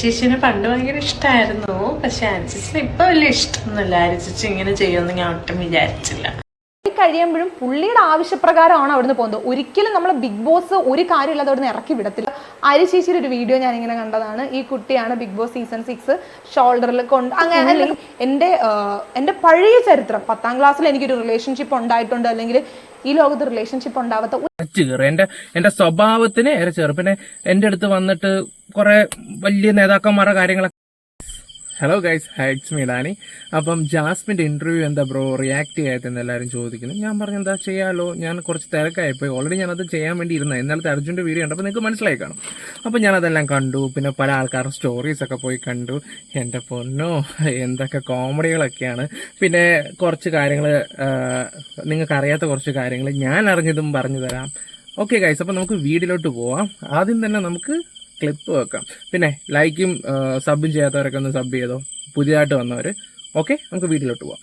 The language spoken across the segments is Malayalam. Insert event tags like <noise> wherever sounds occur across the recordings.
ചേച്ചിനെ പണ്ട് ഭയങ്കര ഇഷ്ടമായിരുന്നു പക്ഷെ അനുചേച്ചിന് ഇപ്പൊ വലിയ ഇഷ്ടമൊന്നുമില്ല. അനുചേച്ചി ഇങ്ങനെ ചെയ്യുമെന്ന് ഞാൻ ഒട്ടും വിചാരിച്ചില്ല. കഴിയുമ്പോഴും പുള്ളിയുടെ ആവശ്യപ്രകാരമാണ് അവിടുന്ന് പോകുന്നത്. ഒരിക്കലും നമ്മൾ ബിഗ് ബോസ് ഒരു കാര്യമില്ലാതെ അവിടുന്ന് ഇറക്കി വിടത്തില്ല. അരി ചേച്ചിയുടെ ഒരു വീഡിയോ ഞാൻ ഇങ്ങനെ കണ്ടതാണ്. ഈ കുട്ടിയാണ് ബിഗ് ബോസ് സീസൺ സിക്സ് ഷോൾഡറിൽ കൊണ്ട് അങ്ങനെ എന്റെ എന്റെ പഴയ ചരിത്രം. പത്താം ക്ലാസ്സിൽ എനിക്കൊരു റിലേഷൻഷിപ്പ് ഉണ്ടായിട്ടുണ്ട്. അല്ലെങ്കിൽ ഈ ലോകത്ത് റിലേഷൻഷിപ്പ് ഉണ്ടാവാത്ത എന്റെ എന്റെ സ്വഭാവത്തിന് ഏറെ ചേറ് പിന്നെ എന്റെ അടുത്ത് വന്നിട്ട് കുറെ വലിയ നേതാക്കന്മാരുടെ കാര്യങ്ങളൊക്കെ ഹലോ ഗൈസ് ഹൈറ്റ്സ് മീഡാനി അപ്പം ജാസ്മിന്റെ ഇന്റർവ്യൂ എന്താ ബ്രോ റിയാക്ട് ചെയ്യാത്തെന്ന് എല്ലാവരും ചോദിക്കുന്നു. ഞാൻ പറഞ്ഞു എന്താ ചെയ്യാമല്ലോ ഞാൻ കുറച്ച് തിരക്കായിപ്പോയി. ഓൾറെഡി ഞാനത് ചെയ്യാൻ വേണ്ടി ഇരുന്നത്. ഇന്നലത്തെ അർജുന്റെ വീഡിയോ ഉണ്ടപ്പോൾ നിങ്ങൾക്ക് മനസ്സിലായി കാണും. അപ്പം ഞാനതെല്ലാം കണ്ടു. പിന്നെ പല ആൾക്കാരുടെ സ്റ്റോറീസ് ഒക്കെ പോയി കണ്ടു. എന്റെ പൊന്നോ എന്തൊക്കെ കോമഡികളൊക്കെയാണ് പിന്നെ കുറച്ച് കാര്യങ്ങൾ നിങ്ങൾക്കറിയാത്ത കുറച്ച് കാര്യങ്ങൾ ഞാൻ അറിഞ്ഞതും പറഞ്ഞു തരാം. ഓക്കെ ഗൈസ് അപ്പം നമുക്ക് വീഡിയോയിലോട്ട് പോവാം. ആദ്യം തന്നെ നമുക്ക് ക്ലിപ്പ് വെക്കാം. പിന്നെ ലൈക്കും സബും ചെയ്യാത്തവരൊക്കെ ഒന്ന് സബ് ചെയ്തോ? പുതിയതായിട്ട് വന്നവർ ഓക്കെ നമുക്ക് വീട്ടിലോട്ട് പോവാം.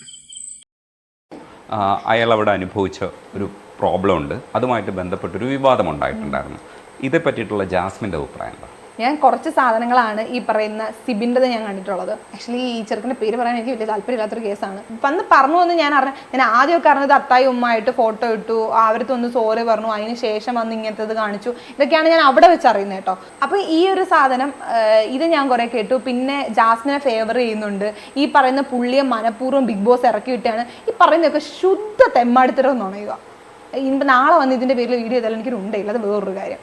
അയാൾ അവിടെ അനുഭവിച്ച ഒരു പ്രോബ്ലം ഉണ്ട്. അതുമായിട്ട് ബന്ധപ്പെട്ടൊരു വിവാദം ഉണ്ടായിട്ടുണ്ടായിരുന്നു. ഇതേ പറ്റിയിട്ടുള്ള ജാസ്മിന്റെ അഭിപ്രായം എന്താ? ഞാൻ കുറച്ച് സാധനങ്ങളാണ് ഈ പറയുന്ന സിബിന്റെത് ഞാൻ കണ്ടിട്ടുള്ളത്. ആക്ച്വലി ഈ ചെറുക്കന്റെ പേര് പറയാൻ എനിക്ക് വലിയ താല്പര്യമില്ലാത്തൊരു കേസാണ്. വന്ന് പറഞ്ഞു വന്ന് ഞാൻ അറിഞ്ഞ ഞാൻ ആദ്യമൊക്കെ അറിഞ്ഞത് അത്തായി ഉമ്മായിട്ട് ഫോട്ടോ ഇട്ടു അവരത്ത് ഒന്ന് സോറി പറഞ്ഞു അതിന് ശേഷം വന്ന് ഇങ്ങനത്തെ കാണിച്ചു. ഇതൊക്കെയാണ് ഞാൻ അവിടെ വെച്ച് അറിയുന്നത് കേട്ടോ. അപ്പോൾ ഈ ഒരു സാധനം ഇത് ഞാൻ കുറേ കേട്ടു. പിന്നെ ജാസ്മിനെ ഫേവർ ചെയ്യുന്നുണ്ട്. ഈ പറയുന്ന പുള്ളിയെ മനഃപൂർവം ബിഗ് ബോസ് ഇറക്കി വിട്ടാണ് ഈ പറയുന്നതൊക്കെ ശുദ്ധ തെമ്മാടിത്തരം നുണയുക ഇനിയിപ്പോൾ നാളെ വന്ന് ഇതിന്റെ പേരിൽ വീഡിയോ ചെയ്താലും എനിക്കൊരു ഉണ്ടയില്ല. അത് വേറൊരു കാര്യം.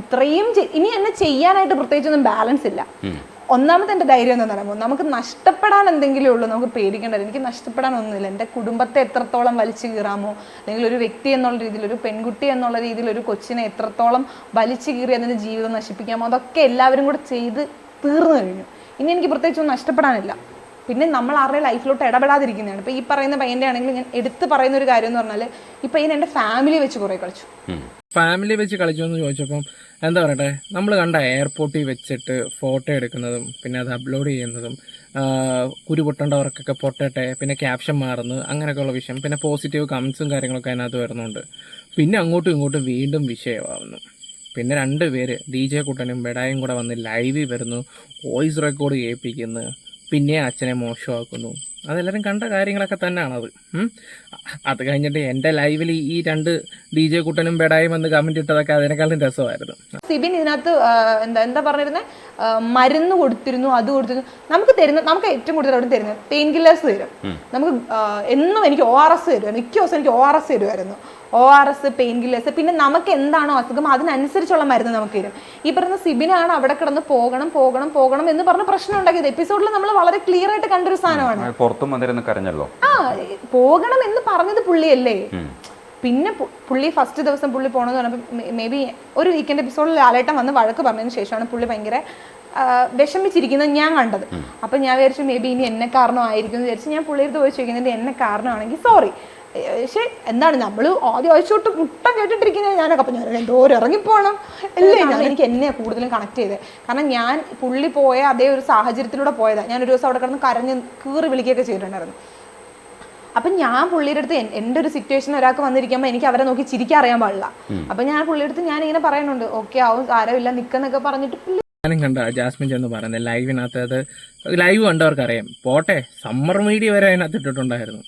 ഇത്രയും ഇനി എന്നെ ചെയ്യാനായിട്ട് പ്രത്യേകിച്ചൊന്നും ബാലൻസ് ഇല്ല. ഒന്നാമത്തെ എന്റെ ധൈര്യം എന്ന് പറയുമ്പോൾ നമുക്ക് നഷ്ടപ്പെടാൻ എന്തെങ്കിലും ഉള്ളൂ നമുക്ക് പേടിക്കേണ്ടത് എനിക്ക് നഷ്ടപ്പെടാൻ ഒന്നുമില്ല. എന്റെ കുടുംബത്തെ എത്രത്തോളം വലിച്ചു കീറാമോ? അല്ലെങ്കിൽ ഒരു വ്യക്തി എന്നുള്ള രീതിയിൽ ഒരു പെൺകുട്ടി എന്നുള്ള രീതിയിൽ ഒരു കൊച്ചിനെ എത്രത്തോളം വലിച്ചു കീറി അതിന്റെ ജീവിതം നശിപ്പിക്കാമോ? അതൊക്കെ എല്ലാവരും കൂടെ ചെയ്ത് തീർന്നു കഴിഞ്ഞു. ഇനി എനിക്ക് പ്രത്യേകിച്ചൊന്നും നഷ്ടപ്പെടാനില്ല. പിന്നെ നമ്മൾ ആരുടെ ലൈഫിലോട്ട് ഇടപെടാതിരിക്കുന്നതാണ്. ഇപ്പോൾ ഈ പറയുന്ന പയ്യന്റെ ആണെങ്കിൽ ഞാൻ എടുത്ത് പറയുന്ന ഒരു കാര്യം എന്ന് പറഞ്ഞാൽ ഈ പയ്യൻ എന്റെ ഫാമിലി വെച്ച് കുറേ കളിച്ചു. ഫാമിലി വെച്ച് കളിച്ചു എന്ന് ചോദിച്ചപ്പം എന്താ പറയട്ടെ? നമ്മൾ കണ്ട എയർപോർട്ടിൽ വെച്ചിട്ട് ഫോട്ടോ എടുക്കുന്നതും പിന്നെ അത് അപ്ലോഡ് ചെയ്യുന്നതും കുരു പൊട്ടേണ്ടവർക്കൊക്കെ പൊട്ടട്ടെ പിന്നെ ക്യാപ്ഷൻ മാറുന്നു അങ്ങനെയൊക്കെയുള്ള വിഷയം പിന്നെ പോസിറ്റീവ് കമൻസും കാര്യങ്ങളൊക്കെ അതിനകത്ത് വരുന്നുണ്ട്. പിന്നെ അങ്ങോട്ടും ഇങ്ങോട്ടും വീണ്ടും വിഷയമാവുന്നു. പിന്നെ രണ്ട് പേര് ഡി ജെ കുട്ടനും ബെഡായും കൂടെ വന്ന് ലൈവിൽ വരുന്നു വോയിസ് റെക്കോർഡ് കേൾപ്പിക്കുന്നു പിന്നെ അച്ഛനെ മോശമാക്കുന്നു. അതെല്ലാവരും കണ്ട കാര്യങ്ങളൊക്കെ തന്നെയാണ് അത്. അത് കഴിഞ്ഞിട്ട് എന്റെ ലൈവിൽ ഈ രണ്ട് ഡി ജെ കുട്ടനും ബെഡായും വന്ന് കമന്റ് ഇട്ടതൊക്കെ അതിനേക്കാളും രസമായിരുന്നു. സിബിൻ ഇതിനകത്ത് എന്താ എന്താ പറഞ്ഞിരുന്നത് മരുന്ന് കൊടുത്തിരുന്നു അത് കൊടുത്തിരുന്നു. നമുക്ക് തരുന്ന നമുക്ക് ഏറ്റവും കൂടുതൽ അവിടെ തരുന്നത് പെയിൻ കില്ലേഴ്സ് തരും നമുക്ക് എന്നും എനിക്ക് ഒ ആർ എസ് തരുമായിരുന്നു മിക്ക ദിവസം എനിക്ക് ഒ ആർ എസ് തരുമായിരുന്നു O R S pain killers പിന്നെ നമുക്ക് എന്താണോ അസുഖം അതിനനുസരിച്ചുള്ള മരുന്ന് നമുക്ക് തരും. ഈ പറഞ്ഞ സിബിനാണ് അവിടെ കിടന്ന് പോകണം പോകണം പോകണം എന്ന് പറഞ്ഞ പ്രശ്നം ഉണ്ടാക്കിയത്. എപ്പിസോഡിൽ നമ്മൾ വളരെ ക്ലിയർ ആയിട്ട് കണ്ടൊരു സാധനമാണ്. പുറത്തും വന്നിരുന്ന് കരഞ്ഞല്ലോ. ആ പോകണം എന്ന് പറഞ്ഞത് പുള്ളിയല്ലേ? പിന്നെ പുള്ളി ഫസ്റ്റ് ദിവസം പുള്ളി പോണെന്ന് പറഞ്ഞപ്പോൾ മേ ബി ഒരു വീക്കെൻഡ് എപ്പിസോഡിൽ ലാലേട്ടൻ വന്ന് വഴക്ക് പറഞ്ഞതിന് ശേഷമാണ് പുള്ളി ഭയങ്കര വിഷമിച്ചിരിക്കുന്നത് ഞാൻ കണ്ടത്. അപ്പം ഞാൻ വിചാരിച്ചു മേ ബി ഇനി എന്നെ കാരണമായിരിക്കും എന്ന് വിചാരിച്ച് ഞാൻ പുള്ളിയുടെ ചോദിച്ചു ചോദിക്കുന്നത് എന്നെ കാരണമാണെങ്കിൽ സോറി പക്ഷെ എന്താണ് നമ്മൾ ആദ്യം അയച്ചോട്ട് മുട്ടം കേട്ടിട്ടിരിക്കുന്നത് ഞാനൊക്കെ. അപ്പം ഞാൻ എന്തോ ഒരു ഇറങ്ങിപ്പോണം. അല്ലേ? ഞാൻ എനിക്ക് എന്നെ കൂടുതലും കണക്ട് ചെയ്തത് കാരണം ഞാൻ പുള്ളി പോയ അതേ ഒരു സാഹചര്യത്തിലൂടെ പോയതാണ് ഞാൻ ഒരു ദിവസം അവിടെ കിടന്ന് കരഞ്ഞ് കീറി വിളിക്കുകയൊക്കെ ചെയ്തിട്ടുണ്ടായിരുന്നു. അപ്പം ഞാൻ പുള്ളിയുടെ അടുത്ത് എന്റെ ഒരു സിറ്റുവേഷൻ ഒരാൾക്ക് വന്നിരിക്കുമ്പോൾ എനിക്ക് അവരെ നോക്കി ചിരിക്കാൻ അറിയാൻ പാടില്ല. അപ്പം ഞാൻ പുള്ളിയുടെ അടുത്ത് ഞാൻ ഇങ്ങനെ പറയുന്നുണ്ട്. ഓക്കെ ആവും സാരമില്ല നിൽക്കുന്നൊക്കെ പറഞ്ഞിട്ട് പുള്ളി ഞാനും കണ്ട ജാസ്മിൻ ചെന്ന് പറയുന്നത് ലൈവിനകത്ത് അത് ലൈവ് കണ്ടവർക്കറിയാം. പോട്ടെ സമ്മർ മീഡിയ വരെ അതിനകത്ത് ഇട്ടിട്ടുണ്ടായിരുന്നു.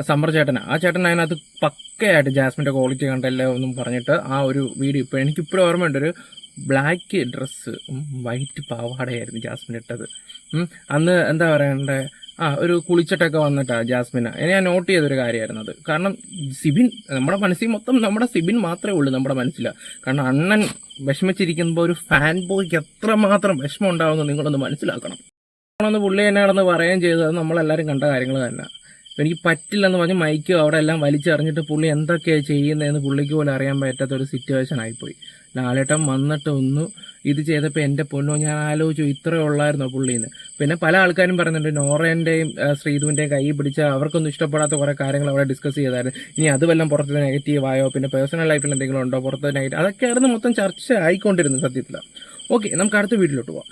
സമ്മർ ചേട്ടൻ ആ ചേട്ടൻ അതിനകത്ത് പക്കയായിട്ട് ജാസ്മിന്റെ ക്വാളിറ്റി കണ്ടല്ലോ ഒന്നും പറഞ്ഞിട്ട് ആ ഒരു വീഡിയോ ഇപ്പോൾ എനിക്കിപ്പോഴും ഓർമ്മയുണ്ട്. ഒരു ബ്ലാക്ക് ഡ്രസ്സ് വൈറ്റ് പാവാടയായിരുന്നു ജാസ്മിൻ ഇട്ടത്. അന്ന് എന്താ പറയണ്ടേ? ആ ഒരു കുളിച്ചിട്ടൊക്കെ വന്നിട്ടാ ജാസ്മിന്. ഞാൻ നോട്ട് ചെയ്തൊരു കാര്യമായിരുന്നു അത്. കാരണം സിബിൻ നമ്മുടെ മനസ്സിൽ മൊത്തം നമ്മുടെ സിബിൻ മാത്രമേ ഉള്ളൂ നമ്മുടെ മനസ്സിൽ. കാരണം അണ്ണൻ വിഷമിച്ചിരിക്കുമ്പോൾ ഒരു ഫാൻ ബോയ്ക്ക് എത്രമാത്രം വിഷമം ഉണ്ടാവുമെന്ന് നിങ്ങളൊന്ന് മനസ്സിലാക്കണം. ഒന്ന് പുള്ളി എന്നെ കടന്ന് പറയുകയും ചെയ്തത് നമ്മളെല്ലാവരും കണ്ട കാര്യങ്ങൾ തന്നെ. എനിക്ക് പറ്റില്ലെന്ന് പറഞ്ഞ് മൈക്ക് അവിടെ എല്ലാം വലിച്ചെറിഞ്ഞിട്ട് പുള്ളി എന്തൊക്കെയാണ് ചെയ്യുന്നതെന്ന് പുള്ളിക്ക് പോലും അറിയാൻ പറ്റാത്ത ഒരു സിറ്റുവേഷൻ ആയിപ്പോയി. ലാലേട്ടൻ വന്നിട്ട് ഒന്ന് ഇത് ചെയ്തപ്പോൾ എന്റെ പൊന്നു ഞാൻ ആലോചിച്ചു ഇത്രേ ഉള്ളായിരുന്നു പുള്ളിന്ന്? പിന്നെ പല ആൾക്കാരും പറയുന്നുണ്ട് നോറേന്റെയും ശ്രീധുവിന്റെയും കൈ പിടിച്ച അവർക്കൊന്നും ഇഷ്ടപ്പെടാത്ത കുറേ കാര്യങ്ങൾ അവിടെ ഡിസ്കസ് ചെയ്തായിരുന്നു. ഇനി അത് വല്ലതും പുറത്ത് നെഗറ്റീവ് ആയോ പിന്നെ പേഴ്സണൽ ലൈഫിൽ എന്തെങ്കിലും ഉണ്ടോ പുറത്ത് നെഗറ്റീവ് അതൊക്കെയായിരുന്നു മൊത്തം ചർച്ച ആയിക്കൊണ്ടിരുന്നത് സത്യത്തിൽ ഓക്കെ നമുക്ക് അടുത്ത വീട്ടിലോട്ട് പോവാം.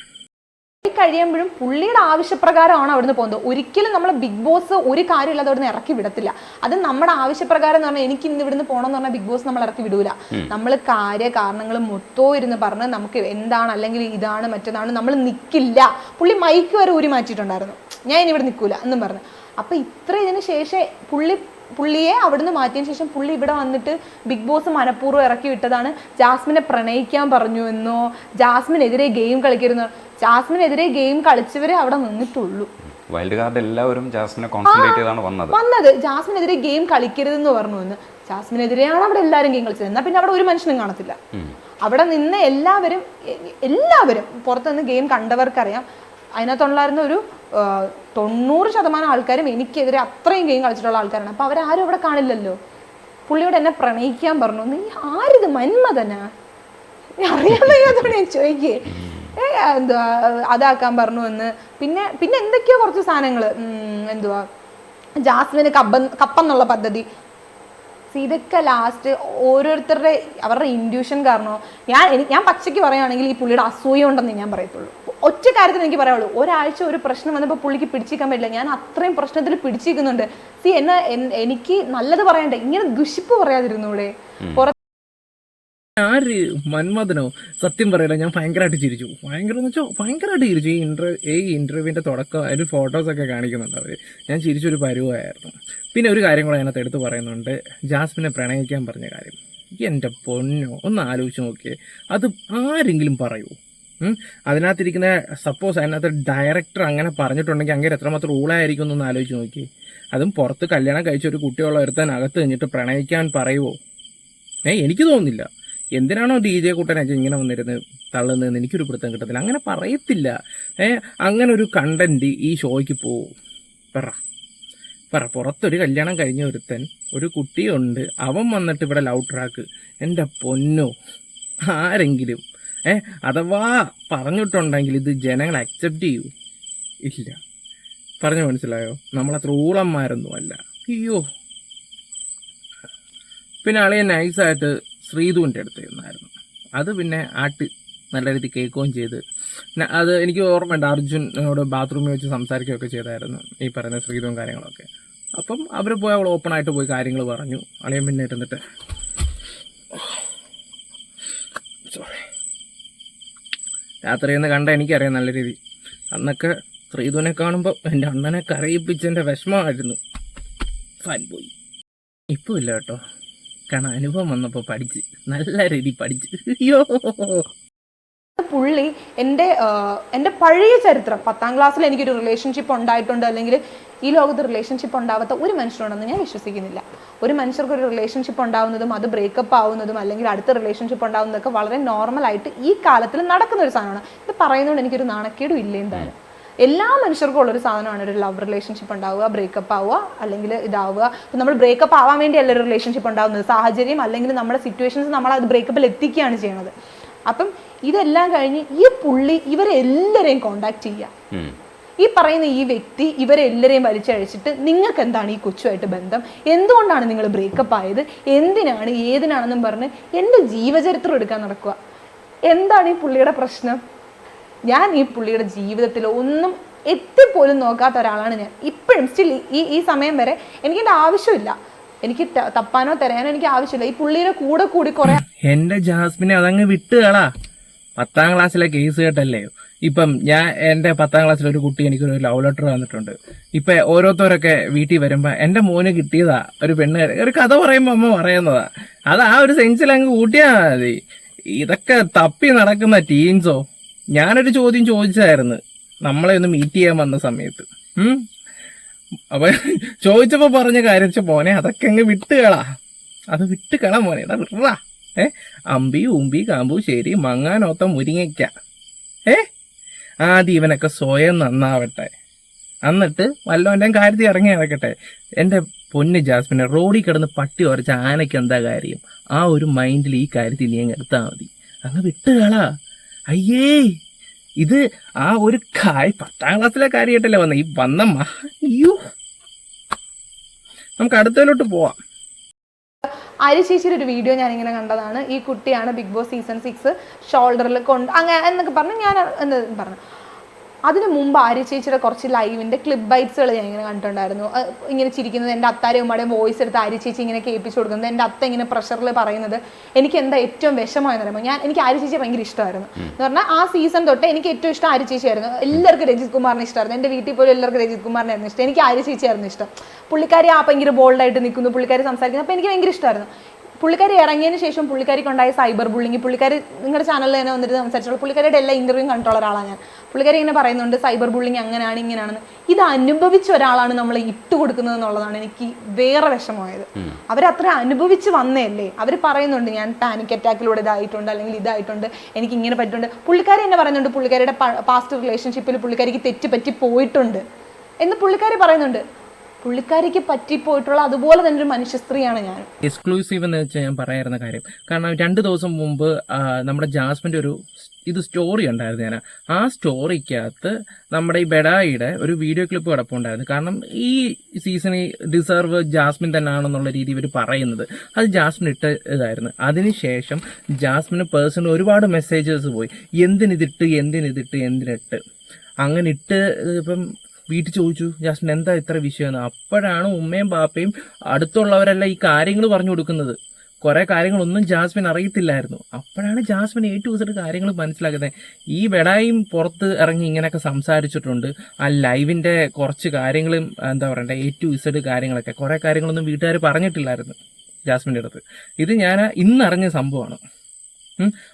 കഴിയുമ്പോഴും പുള്ളിയുടെ ആവശ്യപ്രകാരമാണ് അവിടുന്ന് പോകുന്നത്. ഒരിക്കലും നമ്മൾ ബിഗ് ബോസ് ഒരു കാര്യമില്ലാതെ അവിടുന്ന് ഇറക്കി വിടത്തില്ല. അത് നമ്മുടെ ആവശ്യപ്രകാരം എന്ന് പറഞ്ഞാൽ എനിക്ക് ഇന്ന് ഇവിടുന്ന് പോകണം എന്ന് പറഞ്ഞാൽ ബിഗ് ബോസ് നമ്മൾ ഇറക്കി വിടൂല. നമ്മൾ കാര്യ കാരണങ്ങൾ മൊത്തവും ഇരുന്ന് പറഞ്ഞ് നമുക്ക് എന്താണ് അല്ലെങ്കിൽ ഇതാണ് മറ്റേതാണ് നമ്മൾ നിൽക്കില്ല പുള്ളി മൈക്ക് വരെ ഊരി മാറ്റിയിട്ടുണ്ടായിരുന്നു. ഞാൻ ഇനി ഇവിടെ നിൽക്കൂല എന്നും പറഞ്ഞു. അപ്പൊ ഇത്ര ഇതിന് ശേഷം പുള്ളി പുള്ളിയെ അവിടുന്ന് മാറ്റിയതിന് ശേഷം പുള്ളി ഇവിടെ വന്നിട്ട് ബിഗ് ബോസ് മനഃപൂർവം ഇറക്കി വിട്ടതാണ്. ജാസ്മിനെ പ്രണയിക്കാൻ പറഞ്ഞു എന്നോ ജാസ്മിനെതിരെ ഗെയിം കളിക്കരുന്നോ ജാസ്മിനെതിരെ ഗെയിം കളിച്ചവരെ അവിടെ നിന്നിട്ടുള്ളൂ. വൈൽഡ് കാർഡ് എല്ലാവരും ജാസ്മിനെ കോൺസെൻട്രേറ്റ് ചെയ്താണ് വന്നത്. വന്നത്. ജാസ്മിനെതിരെ ഗെയിം കളിക്കരുതെന്ന് പറഞ്ഞു എന്ന്. ജാസ്മിനെതിരെയാണ് അവിടെ എല്ലാവരും ഗെയിം കളിച്ചത്. എന്നാൽ പിന്നെ അവിടെ ഒരു മനുഷ്യനും കാണത്തില്ല. അവിടെ നിന്ന് എല്ലാവരും എല്ലാവരും പുറത്തുനിന്ന് ഗെയിം കണ്ടവർക്കറിയാം. അതിനകത്തുണ്ടായിരുന്ന ഒരു തൊണ്ണൂറ് ശതമാനം ആൾക്കാരും എനിക്കെതിരെ അത്രയും ഗെയിം കളിച്ചിട്ടുള്ള ആൾക്കാരാണ്. അപ്പോൾ അവരാരും ഇവിടെ കാണില്ലല്ലോ. പുള്ളിയോട് എന്നെ പ്രണയിക്കാൻ പറഞ്ഞു. നീ ആരിത് മന്മതനാ ഞാൻ അറിയാൻ വയ്യാത്തോണ്ട് ഞാൻ ചോദിക്കേ. എന്തുവാ അതാക്കാൻ പറഞ്ഞു എന്ന്. പിന്നെ പിന്നെ എന്തൊക്കെയോ കുറച്ച് സാധനങ്ങൾ എന്തുവാ? ജാസ്മിന് കപ്പ കപ്പെന്നുള്ള പദ്ധതി. ഇതൊക്കെ ലാസ്റ്റ് ഓരോരുത്തരുടെ അവരുടെ ഇൻഡ്യൂഷൻ കാരണം? ഞാൻ ഞാൻ പച്ചയ്ക്ക് പറയുകയാണെങ്കിൽ ഈ പുള്ളിയുടെ അസൂയ ഉണ്ടെന്ന് ഞാൻ പറയത്തുള്ളൂ. ഒറ്റ കാര്യത്തിൽ എനിക്ക് പറയുള്ളൂ ഒരാഴ്ച ഒരു പ്രശ്നം വന്നപ്പോൾ പുള്ളിക്ക് പിടിച്ചിരിക്കാൻ പറ്റില്ല. ഞാൻ അത്രയും പ്രശ്നത്തിൽ പിടിച്ചിരിക്കുന്നുണ്ട്. സി എന്നെ എനിക്ക് നല്ലത് പറയണ്ടേ? ഇങ്ങനെ ദുഷിപ്പ് പറയാതിരുന്നൂടെ? പുറ ആര് മന്മഥനോ? സത്യം പറയല ഞാൻ ഭയങ്കരമായിട്ട് ചിരിച്ചു. ഭയങ്കര എന്ന് വെച്ചാൽ ഭയങ്കരമായിട്ട് ചിരിച്ചു. ഈ ഇന്റർ ഈ ഇന്റർവ്യൂവിന്റെ തുടക്കം അതിൽ ഫോട്ടോസൊക്കെ കാണിക്കുന്നുണ്ട് അവർ ഞാൻ ചിരിച്ചൊരു പരുവായിരുന്നു. പിന്നെ ഒരു കാര്യം കൂടെ അതിനകത്ത് എടുത്ത് പറയുന്നുണ്ട്. ജാസ്മിനെ പ്രണയിക്കാൻ പറഞ്ഞ കാര്യം. എന്റെ പൊന്നോ ഒന്ന് ആലോചിച്ച് നോക്കിയേ. അത് ആരെങ്കിലും പറയൂ? അതിനകത്തിരിക്കുന്ന സപ്പോസ് അതിനകത്ത് ഡയറക്ടർ അങ്ങനെ പറഞ്ഞിട്ടുണ്ടെങ്കിൽ അങ്ങനെ എത്രമാത്രം ഊളായിരിക്കും എന്നൊന്ന് ആലോചിച്ച് നോക്കി അതും പുറത്ത് കല്യാണം കഴിച്ച ഒരു കുട്ടിയുള്ള ഒരുത്തനകത്ത് കഴിഞ്ഞിട്ട് പ്രണയിക്കാൻ പറയുമോ ഏ എനിക്ക് തോന്നുന്നില്ല. എന്തിനാണോ ഡി ജെ കൂട്ടനൊക്കെ ഇങ്ങനെ വന്നിരുന്ന് തള്ളുന്നതെന്ന് എനിക്കൊരു പിടുത്തം കിട്ടത്തില്ല. അങ്ങനെ പറയത്തില്ല. ഏ അങ്ങനെ ഒരു കണ്ടന്റ് ഈ ഷോയ്ക്ക് പോവും പറ. പറ. പുറത്തൊരു കല്യാണം കഴിഞ്ഞ ഒരുത്തൻ ഒരു കുട്ടിയുണ്ട്. അവൻ വന്നിട്ട് ഇവിടെ ലവ് ട്രാക്ക്. എന്റെ പൊന്നോ. ആരെങ്കിലും. ഏ അഥവാ പറഞ്ഞിട്ടുണ്ടെങ്കിൽ ഇത് ജനങ്ങൾ അക്സെപ്റ്റ് ചെയ്യൂ. ഇല്ല. പറഞ്ഞു മനസ്സിലായോ? നമ്മളത്ര ഊളന്മാരൊന്നും അയ്യോ. പിന്നെ അളിയെ നൈസായിട്ട് ശ്രീധുവിന്റെ അടുത്ത് ചെന്നായിരുന്നു അത് പിന്നെ ആട്ട് നല്ല രീതിയിൽ കേൾക്കുകയും ചെയ്ത്. പിന്നെ അത് എനിക്ക് ഓർമ്മയുണ്ട് അർജുനോട് ബാത്റൂമിൽ വെച്ച് സംസാരിക്കുകയൊക്കെ ചെയ്തായിരുന്നു ഈ പറയുന്ന ശ്രീധുവും കാര്യങ്ങളൊക്കെ. അപ്പം അവർ പോയി അവൾ ഓപ്പൺ ആയിട്ട് പോയി കാര്യങ്ങൾ പറഞ്ഞു. അളിയൻ പിന്നെ ഇരുന്നിട്ട് സോറി രാത്രി എന്ന് കണ്ട എനിക്കറിയാം നല്ല രീതി. അന്നൊക്കെ ശ്രീധുവിനെ കാണുമ്പോൾ എന്റെ അണ്ണനെ കരയിപ്പിച്ചെന്റെ വിഷമമായിരുന്നു. ഫാൻ പോയി. ഇപ്പോൾ ഇല്ല കേട്ടോ. കാരണം അനുഭവം വന്നപ്പോൾ പഠിച്ച്. നല്ല രീതി പഠിച്ച്. പുള്ളി എന്റെ എന്റെ പഴയ ചരിത്രം പത്താം ക്ലാസ്സിൽ എനിക്കൊരു റിലേഷൻഷിപ്പ് ഉണ്ടായിട്ടുണ്ട് അല്ലെങ്കിൽ ഈ ലോകത്ത് റിലേഷൻഷിപ്പ് ഉണ്ടാവാത്ത ഒരു മനുഷ്യനുണ്ടെന്ന് ഞാൻ വിശ്വസിക്കുന്നില്ല. ഒരു മനുഷ്യർക്ക് ഒരു റിലേഷൻഷിപ്പ് ഉണ്ടാവുന്നതും അത് ബ്രേക്കപ്പ് ആവുന്നതും അല്ലെങ്കിൽ അടുത്ത റിലേഷൻഷിപ്പ് ഉണ്ടാവുന്നതൊക്കെ വളരെ നോർമൽ ആയിട്ട് ഈ കാലത്തിൽ നടക്കുന്ന ഒരു സാധനമാണ്. ഇത് പറയുന്നതുകൊണ്ട് എനിക്കൊരു നാണക്കേടും ഇല്ല എല്ലാ മനുഷ്യർക്കും ഉള്ളൊരു സാധനമാണ് ഒരു ലവ് റിലേഷൻഷിപ്പ് ഉണ്ടാവുക ബ്രേക്കപ്പ് ആവുക അല്ലെങ്കിൽ ഇതാവുക. അപ്പം നമ്മൾ ബ്രേക്കപ്പ് ആവാൻ വേണ്ടിയല്ല ഒരു റിലേഷൻഷിപ്പ് ഉണ്ടാവുന്നത്? സാഹചര്യം അല്ലെങ്കിൽ നമ്മുടെ സിറ്റുവേഷൻസ് നമ്മൾ അത് ബ്രേക്കപ്പിൽ എത്തിക്കുകയാണ് ചെയ്യുന്നത് അപ്പം ഇതെല്ലാം കഴിഞ്ഞ് ഈ പുള്ളി ഇവരെല്ലാവരെയും കോണ്ടാക്ട് ചെയ്യുക. ഈ പറയുന്ന ഈ വ്യക്തി ഇവരെല്ലാവരെയും വലിച്ചഴിച്ചിട്ട് നിങ്ങൾക്ക് എന്താണ് ഈ കൊച്ചുമായിട്ട് ബന്ധം? എന്തുകൊണ്ടാണ് നിങ്ങൾ ബ്രേക്കപ്പ് ആയത്? എന്തിനാണ്? ഏതിനാണെന്നും പറഞ്ഞ് എന്റെ ജീവചരിത്രം എടുക്കാൻ നടക്കുക. എന്താണ് ഈ പുള്ളിയുടെ പ്രശ്നം? ഞാൻ ഈ പുള്ളിയുടെ ജീവിതത്തിൽ ഒന്നും എത്തിപ്പോലും നോക്കാത്ത ഒരാളാണ് ഞാൻ. ഇപ്പോഴും സ്റ്റിൽ ഈ ഈ സമയം വരെ എനിക്ക് എന്റെ ആവശ്യമില്ല. എനിക്ക് തപ്പാനോ തരാനോ എനിക്ക് ആവശ്യമില്ല. ഈ പുള്ളിയുടെ കൂടെ കൂടി കുറെ എന്റെ ജാസ്മിനെ അതങ്ങ് വിട്ടുകളാ പത്താം ക്ലാസ്സിലെ കേസ് കേട്ടല്ലേ? ഇപ്പം ഞാൻ എന്റെ പത്താം ക്ലാസ്സിലെ ഒരു കുട്ടി എനിക്കൊരു ലവ് ലെറ്റർ തന്നിട്ടുണ്ട്. ഇപ്പൊ ഓരോരുത്തരൊക്കെ വീട്ടിൽ വരുമ്പോ എന്റെ മോന് കിട്ടിയതാ. ഒരു പെണ്ണ് ഒരു കഥ പറയുമ്പോ അമ്മ പറയുന്നതാ. അത് ആ ഒരു സെൻസിൽ അങ്ങ് കൂട്ടിയാ മതി. ഇതൊക്കെ തപ്പി നടക്കുന്ന ടീൻസോ ഞാനൊരു ചോദ്യം ചോദിച്ചായിരുന്നു. നമ്മളെ ഒന്ന് മീറ്റ് ചെയ്യാൻ വന്ന സമയത്ത്. അപ്പൊ ചോദിച്ചപ്പോ പറഞ്ഞ കാര്യം വെച്ച മോനെ അതൊക്കെ അങ്ങ് വിട്ടുകളാ അത് വിട്ടുകള മോനെ. വിട്ടാ ഏ? അമ്പി ഉമ്പി കാമ്പു ശരി മങ്ങാനോത്ത മുരിങ്ങയ്ക്ക. ഏ? ആ ഇവനൊക്കെ സ്വയം നന്നാവട്ടെ. എന്നിട്ട് വല്ലവന്റെ കാര്യത്തിൽ ഇറങ്ങി നടക്കട്ടെ. എന്റെ പൊന്ന് ജാസ്മിനെ റോഡിൽ കിടന്ന് പട്ടി ഉറച്ച ആനയ്ക്ക് എന്താ കാര്യം? ആ ഒരു മൈൻഡിൽ ഈ കാര്യത്തിൽ നീ അങ്ങ് എടുത്താൽ മതി. അങ്ങ് വിട്ടുകളാ അയ്യേ ഇത് ആ ഒരു കായ് പത്താം ക്ലാസ്സിലെ കാര്യമായിട്ടല്ലേ വന്ന. ഈ വന്ന അയ്യോ. നമുക്ക് അടുത്തതിലോട്ട് പോവാം. ആര്യ ചേച്ചിയുടെ ഒരു വീഡിയോ ഞാൻ ഇങ്ങനെ കണ്ടതാണ്. ഈ കുട്ടിയാണ് ബിഗ് ബോസ് സീസൺ സിക്സ് ഷോൾഡറിൽ കൊണ്ട് അങ്ങനെ എന്നൊക്കെ പറഞ്ഞു ഞാൻ എന്ത് പറഞ്ഞു? അതിന് മുമ്പ് ആര്യ ചേച്ചിയുടെ കുറച്ച് ലൈവിന്റെ ക്ലിപ്പ് ബൈറ്റ്സുകൾ ഞാൻ ഇങ്ങനെ കണ്ടിട്ടുണ്ടായിരുന്നു. ഇങ്ങനെ ചിരിക്കുന്നത് എന്റെ അത്താരെ ഉമ്മയുടെയും വോയിസ് എടുത്ത് ആര്യ ചേച്ചി ഇങ്ങനെ കേൾപ്പിച്ചു കൊടുക്കുന്നത്. എന്റെ അത്ത ഇങ്ങനെ പ്രഷറിൽ പറയുന്നത് എനിക്ക് എന്താ ഏറ്റവും വിഷമമായെന്ന് പറയുമ്പോൾ ഞാൻ എനിക്ക് ആര്യ ചേച്ചി ഭയങ്കര ഇഷ്ടമായിരുന്നു. എന്ന് പറഞ്ഞാൽ ആ സീസൺ തൊട്ട് എനിക്ക് ഏറ്റവും ഇഷ്ടം ആര്യ ചേച്ചിയായിരുന്നു. എല്ലാവർക്കും രജിത് കുമാറിനെ ഇഷ്ടമായിരുന്നു. എന്റെ വീട്ടിൽ പോലും എല്ലാവർക്കും രജിത് കുമാറിനായിരുന്നു ഇഷ്ടം. എനിക്ക് ആര്യ ചേച്ചിയായിരുന്നു ഇഷ്ടം. പുള്ളിക്കാരി ആ ഭയങ്കര ബോൾഡായിട്ട് നിൽക്കുന്നു പുള്ളിക്കാരി സംസാരിക്കുന്നു. അപ്പോൾ എനിക്ക് ഭയങ്കര ഇഷ്ടമായിരുന്നു. പുള്ളിക്കാരി ഇറങ്ങിയതിന് ശേഷം പുള്ളിക്കാരിക്കുണ്ടായ സൈബർ ബുള്ളിങ് പുള്ളിക്കാരി നിങ്ങളുടെ ചാനലിൽ തന്നെ വന്നിട്ട് സംസാരിച്ചോളൂ പുള്ളിക്കാരിയുടെ എല്ലാ ഇന്റർവ്യൂ കണ്ടിട്ടുള്ള ഒരാളാണ് ഞാൻ. പുള്ളിക്കാരി ഇങ്ങനെ പറയുന്നുണ്ട് സൈബർ ബുള്ളിങ് അങ്ങനെയാണ് ഇങ്ങനെയാണെന്ന് ഇത് അനുഭവിച്ച ഒരാളാണ് നമ്മൾ ഇട്ട് കൊടുക്കുന്നത് എന്നുള്ളതാണ് എനിക്ക് വേറെ വിഷമമായത്. അവരത്ര അനുഭവിച്ച് വന്നതല്ലേ? അവർ പറയുന്നുണ്ട് ഞാൻ പാനിക് അറ്റാക്കിലൂടെ ഇതായിട്ടുണ്ട് അല്ലെങ്കിൽ ഇതായിട്ടുണ്ട് എനിക്ക് ഇങ്ങനെ പറ്റുന്നുണ്ട് പുള്ളിക്കാരി എന്നെ പറയുന്നുണ്ട് പുള്ളിക്കാരിയുടെ പാസ്റ്റ് റിലേഷൻഷിപ്പിൽ പുള്ളിക്കാരിക്ക് തെറ്റ് പറ്റി പോയിട്ടുണ്ട്. എന്ന് പുള്ളിക്കാരി പറയുന്നുണ്ട്. പുള്ളിക്കാരിക്ക് പറ്റിപ്പോയിട്ടുള്ള അതുപോലെ തന്നെ ഒരു മനുഷ്യ സ്ത്രീയാണ് ഞാൻ. എക്സ്ക്ലൂസീവ് എന്ന് വെച്ചാൽ ഞാൻ പറയാറുന്ന കാര്യം. കാരണം രണ്ട് ദിവസം മുമ്പ് നമ്മുടെ ജാസ്മിന്റെ ഒരു ഇത് സ്റ്റോറി ഉണ്ടായിരുന്നു ഞാൻ ആ സ്റ്റോറിക്കകത്ത് നമ്മുടെ ഈ ബെഡായിയുടെ ഒരു വീഡിയോ ക്ലിപ്പ് കിടപ്പുണ്ടായിരുന്നു. കാരണം ഈ സീസണിൽ ഡിസർവ് ജാസ്മിൻ തന്നെയാണെന്നുള്ള രീതി ഇവർ പറയുന്നത്. അത് ജാസ്മിൻ ഇട്ട ഇതായിരുന്നു. അതിനുശേഷം ജാസ്മിന് പേഴ്സണൽ ഒരുപാട് മെസ്സേജസ് പോയി. എന്തിനിതിട്ട് എന്തിനിതിട്ട് എന്തിനിട്ട്. അങ്ങനെ ഇട്ട് ഇപ്പം വീട്ടിൽ ചോദിച്ചു ജാസ്മിൻ എന്താ ഇത്ര വിഷയമെന്ന്? അപ്പോഴാണ് ഉമ്മയും ബാപ്പയും അടുത്തുള്ളവരെല്ലാം ഈ കാര്യങ്ങൾ പറഞ്ഞു കൊടുക്കുന്നത്. കുറെ കാര്യങ്ങളൊന്നും ജാസ്മിൻ അറിയത്തില്ലായിരുന്നു. അപ്പോഴാണ് ജാസ്മിൻ എ ടു കാര്യങ്ങൾ മനസ്സിലാക്കുന്നത്. ഈ വെടായും പുറത്ത് ഇറങ്ങി ഇങ്ങനെയൊക്കെ സംസാരിച്ചിട്ടുണ്ട്. ആ ലൈവിന്റെ കുറച്ച് കാര്യങ്ങളും എന്താ പറയണ്ടേ എ ടു കാര്യങ്ങളൊക്കെ. കുറെ കാര്യങ്ങളൊന്നും വീട്ടുകാർ പറഞ്ഞിട്ടില്ലായിരുന്നു ജാസ്മിന്റെ അടുത്ത്. ഇത് ഞാൻ ഇന്നറിഞ്ഞ സംഭവമാണ്.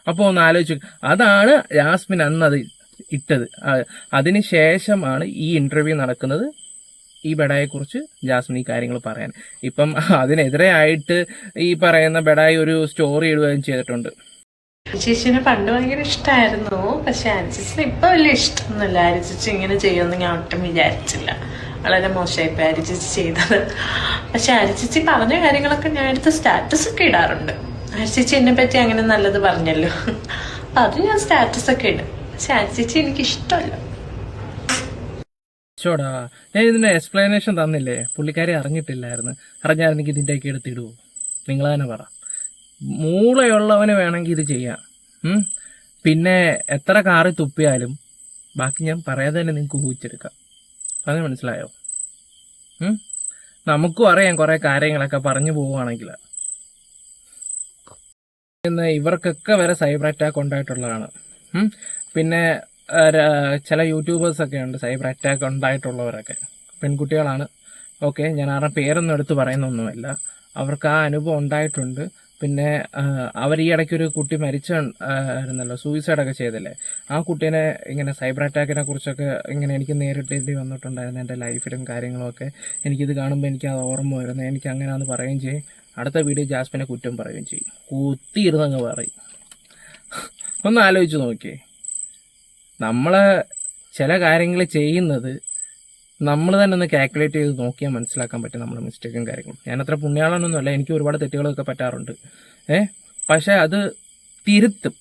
അപ്പോൾ ഒന്ന് ആലോചിച്ചു. അതാണ് ജാസ്മിൻ അന്നത് ഇട്ടത്. അതിന് ശേഷമാണ് ഈ ഇന്റർവ്യൂ നടക്കുന്നത്. ഈ ബെഡായെക്കുറിച്ച് ജാസ്മിൻ ഈ കാര്യങ്ങൾ പറയാൻ. ഇപ്പം അതിനെതിരെ ആയിട്ട് ഈ പറയുന്ന ബെഡായി ഒരു സ്റ്റോറി ഇടുകയും ചെയ്തിട്ടുണ്ട്. ചേച്ചിനെ പണ്ട് ഭയങ്കര ഇഷ്ടമായിരുന്നു പക്ഷെ അനുസരിച്ച് ഇപ്പൊ വലിയ ഇഷ്ടമൊന്നുമില്ല. അരിച്ചിച്ച് ഇങ്ങനെ ചെയ്യുമെന്ന് ഞാൻ ഒട്ടും വിചാരിച്ചില്ല. വളരെ മോശമായിപ്പോ അരിച്ചിച്ച് ചെയ്തത്. പക്ഷെ അരിച്ചിച്ചി പറഞ്ഞ കാര്യങ്ങളൊക്കെ ഞാൻ എടുത്ത് സ്റ്റാറ്റസ് ഒക്കെ ഇടാറുണ്ട്. അരിച്ചിച്ചി എന്നെ പറ്റി അങ്ങനെ നല്ലത് പറഞ്ഞല്ലോ. അപ്പൊ അത് ഞാൻ സ്റ്റാറ്റസ് ഒക്കെ ഇടും. പക്ഷെ അരിച്ചിച്ചി എനിക്ക് ഇഷ്ടമല്ല ചോടാ ഞാൻ ഇതിന്റെ എക്സ്പ്ലനേഷൻ തന്നില്ലേ? പുള്ളിക്കാരി അറിഞ്ഞിട്ടില്ലായിരുന്നു. അറിഞ്ഞായിരുന്നെങ്കിൽ ഇതിന്റെയൊക്കെ എടുത്തിടുവോ നിങ്ങൾ തന്നെ പറ. മൂളയുള്ളവന് വേണമെങ്കിൽ ഇത് ചെയ്യാം. പിന്നെ എത്ര കാറി തുപ്പിയാലും ബാക്കി ഞാൻ പറയാതെ തന്നെ നിങ്ങൾക്ക് ഊഹിച്ചെടുക്കാം. അത് മനസ്സിലായോ? നമുക്കും അറിയാം കുറേ കാര്യങ്ങളൊക്കെ പറഞ്ഞു പോവുകയാണെങ്കിൽ. ഇവർക്കൊക്കെ വരെ സൈബർ അറ്റാക്ക് ഉണ്ടായിട്ടുള്ളതാണ്? പിന്നെ ചില യൂട്യൂബേഴ്സൊക്കെ ഉണ്ട് സൈബർ അറ്റാക്ക് ഉണ്ടായിട്ടുള്ളവരൊക്കെ. പെൺകുട്ടികളാണ്. ഓക്കെ ഞാൻ ആരുടെ പേരൊന്നും എടുത്ത് പറയുന്നൊന്നുമില്ല. അവർക്ക് ആ അനുഭവം ഉണ്ടായിട്ടുണ്ട്. പിന്നെ അവർ ഈ ഇടയ്ക്ക് ഒരു കുട്ടി മരിച്ച ആ, ആയിരുന്നല്ലോ സൂയിസൈഡൊക്കെ ചെയ്തില്ലേ. ആ കുട്ടീനെ ഇങ്ങനെ സൈബർ അറ്റാക്കിനെ കുറിച്ചൊക്കെ ഇങ്ങനെ എനിക്ക് നേരിട്ടേണ്ടി വന്നിട്ടുണ്ടായിരുന്നു എന്റെ ലൈഫിലും കാര്യങ്ങളുമൊക്കെ എനിക്കിത് കാണുമ്പോൾ എനിക്ക് അത് ഓർമ്മ വരുന്നത് എനിക്ക് അങ്ങനെയാണെന്ന് പറയുകയും ചെയ്യും. അടുത്ത വീഡിയോ ജാസ്മിനെ കുറ്റം പറയുകയും ചെയ്യും. കുത്തിയിരുന്നങ്ങ് പറയും. ഒന്ന് ആലോചിച്ച് നോക്കിയേ. നമ്മൾ ചില കാര്യങ്ങൾ ചെയ്യുന്നത് നമ്മൾ തന്നെ ഒന്ന് കാൽക്കുലേറ്റ് ചെയ്ത് നോക്കിയാൽ മനസ്സിലാക്കാൻ പറ്റും നമ്മുടെ മിസ്റ്റേക്കും കാര്യങ്ങളും. ഞാൻ അത്ര പുണ്യാളനൊന്നുമല്ല എനിക്ക് ഒരുപാട് തെറ്റുകളൊക്കെ പറ്റാറുണ്ട്. ഏ? പക്ഷേ അത് തിരുത്തും.